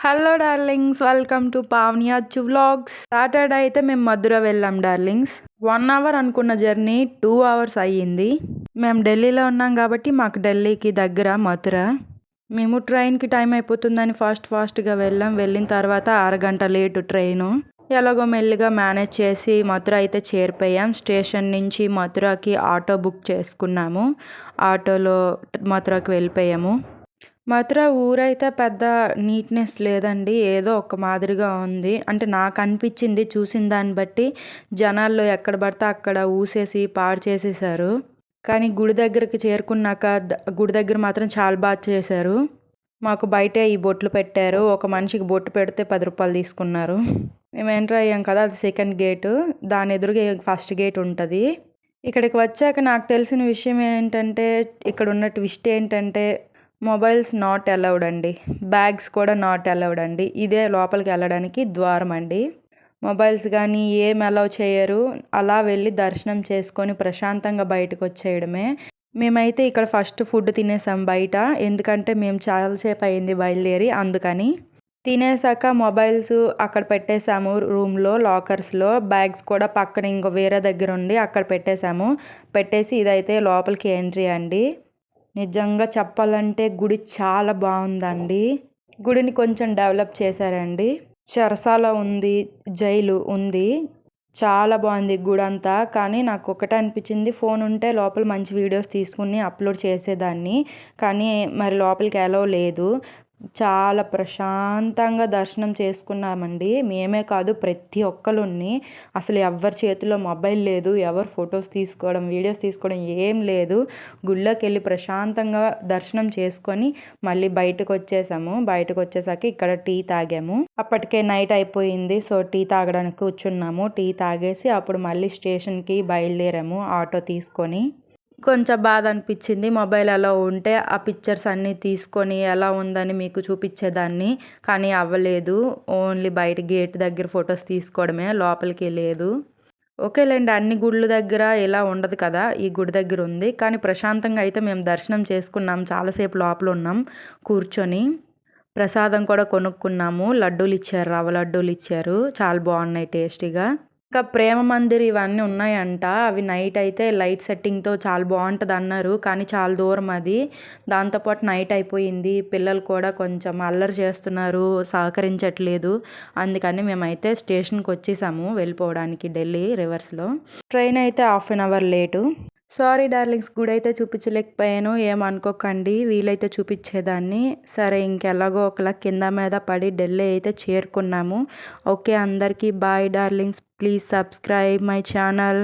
Hello darlings welcome to Pavaniya Achu vlogs Saturday అయితే మేము మధుర వెళ్ళాం డార్లింగ్స్ వన్ అవర్ అనుకున్న జర్నీ టూ అవర్స్ అయ్యింది. మేము ఢిల్లీలో ఉన్నాం కాబట్టి మాకు ఢిల్లీకి దగ్గర మధుర. మేము ట్రైన్కి టైం అయిపోతుందని ఫాస్ట్ ఫాస్ట్గా వెళ్ళాం. వెళ్ళిన తర్వాత అరగంట లేటు ట్రైను ఎలాగో మెల్లిగా మేనేజ్ చేసి మధుర అయితే చేరిపోయాం. స్టేషన్ నుంచి మధురకి ఆటో బుక్ చేసుకున్నాము. ఆటోలో మధురకి వెళ్ళిపోయాము. మథుర ఊరైతే పెద్ద నీట్నెస్ లేదండి. ఏదో ఒక మాదిరిగా ఉంది. అంటే నాకు అనిపించింది చూసిన దాన్ని బట్టి జనాల్లో ఎక్కడ పడితే అక్కడ ఊసేసి పాడు చేసేసారు కానీ గుడి దగ్గరికి చేరుకున్నాక గుడి దగ్గర మాత్రం చాలా బాగా చేశారు. మాకు బయటే ఈ బొట్లు పెట్టారు. ఒక మనిషికి బొట్టు పెడితే పది రూపాయలు తీసుకున్నారు. మేము ఎంటర్ అయ్యాం కదా అది సెకండ్ గేటు దాని ఎదురుగా ఫస్ట్ గేట్ ఉంటుంది. ఇక్కడికి వచ్చాక నాకు తెలిసిన విషయం ఏంటంటే ఇక్కడ ఉన్న ట్విస్ట్ ఏంటంటే మొబైల్స్ నాట్ అలౌడ్ అండి. బ్యాగ్స్ కూడా నాట్ అలౌడ్ అండి. ఇదే లోపలికి వెళ్ళడానికి ద్వారం అండి. మొబైల్స్ కానీ ఏం అలౌ చేయరు. అలా వెళ్ళి దర్శనం చేసుకొని ప్రశాంతంగా బయటకు వచ్చేయడమే. మేమైతే ఇక్కడ ఫస్ట్ ఫుడ్ తినేసాం బయట. ఎందుకంటే మేము చాలాసేపు అయింది బయలుదేరి అందుకని. తినేసాక మొబైల్స్ అక్కడ పెట్టేశాము రూమ్లో లాకర్స్లో. బ్యాగ్స్ కూడా పక్కన ఇంకో వేరే దగ్గర ఉండి అక్కడ పెట్టేశాము పెట్టేసి ఇదైతే లోపలికి ఎంట్రీ అండి. నిజంగా చెప్పాలంటే గుడి చాలా బాగుందండి. గుడిని కొంచెం డెవలప్ చేశారండి. చెరసాల ఉంది జైలు ఉంది. చాలా బాగుంది గుడి అంతా. కానీ నాకు ఒకటే అనిపించింది ఫోన్ ఉంటే లోపల మంచి వీడియోస్ తీసుకుని అప్లోడ్ చేసేదాన్ని. కానీ మరి లోపలికి అలో లేదు. చాలా ప్రశాంతంగా దర్శనం చేసుకున్నామండి. మేమే కాదు ప్రతి ఒక్కరుని అసలు ఎవరి చేతిలో మొబైల్ లేదు ఎవరు ఫొటోస్ తీసుకోవడం వీడియోస్ తీసుకోవడం ఏం లేదు. గుళ్ళోకి వెళ్ళి ప్రశాంతంగా దర్శనం చేసుకొని మళ్ళీ బయటకు వచ్చేసాము బయటకు వచ్చేసాక ఇక్కడ టీ తాగాము. అప్పటికే నైట్ అయిపోయింది సో టీ తాగడానికి కూర్చున్నాము. టీ తాగేసి అప్పుడు మళ్ళీ స్టేషన్కి బయలుదేరాము ఆటో తీసుకొని. కొంచెం బాధ అనిపించింది మొబైల్ అలా ఉంటే ఆ పిక్చర్స్ అన్నీ తీసుకొని ఎలా ఉందని మీకు చూపించేదాన్ని. కానీ అవ్వలేదు. ఓన్లీ బయట గేట్ దగ్గర ఫొటోస్ తీసుకోవడమే. లోపలికి లేదు ఓకేలేండి. అన్ని గుళ్ళ దగ్గర ఇలా ఉండదు కదా. ఈ గుడి దగ్గర ఉంది. కానీ ప్రశాంతంగా అయితే మేము దర్శనం చేసుకున్నాం. చాలాసేపు లోపల ఉన్నాం. కూర్చొని ప్రసాదం కూడా కొనుక్కున్నాము. లడ్డూలు ఇచ్చారు. రవ్వ లడ్డూలు ఇచ్చారు. చాలా బాగున్నాయి టేస్టీగా. ఇంకా ప్రేమ మందిర్ ఇవన్నీ ఉన్నాయంట. అవి నైట్ అయితే లైట్ సెట్టింగ్తో చాలా బాగుంటుంది అన్నారు. కానీ చాలా దూరం అది. దాంతోపాటు నైట్ అయిపోయింది. పిల్లలు కూడా కొంచెం అల్లరి చేస్తున్నారు. సహకరించట్లేదు. అందుకని మేమైతే స్టేషన్కి వచ్చేసాము. వెళ్ళిపోవడానికి ఢిల్లీ రివర్స్లో. ట్రైన్ అయితే half an hour late. Sorry darlings గుడి అయితే చూపించలేకపోయాను ఏమనుకోకండి వీలైతే చూపించేదాన్ని. సరే ఇంకెలాగో ఒకలా కింద మీద పడి ఢిల్లీ అయితే చేరుకున్నాము. ఓకే అందరికీ bye darlings please subscribe my channel.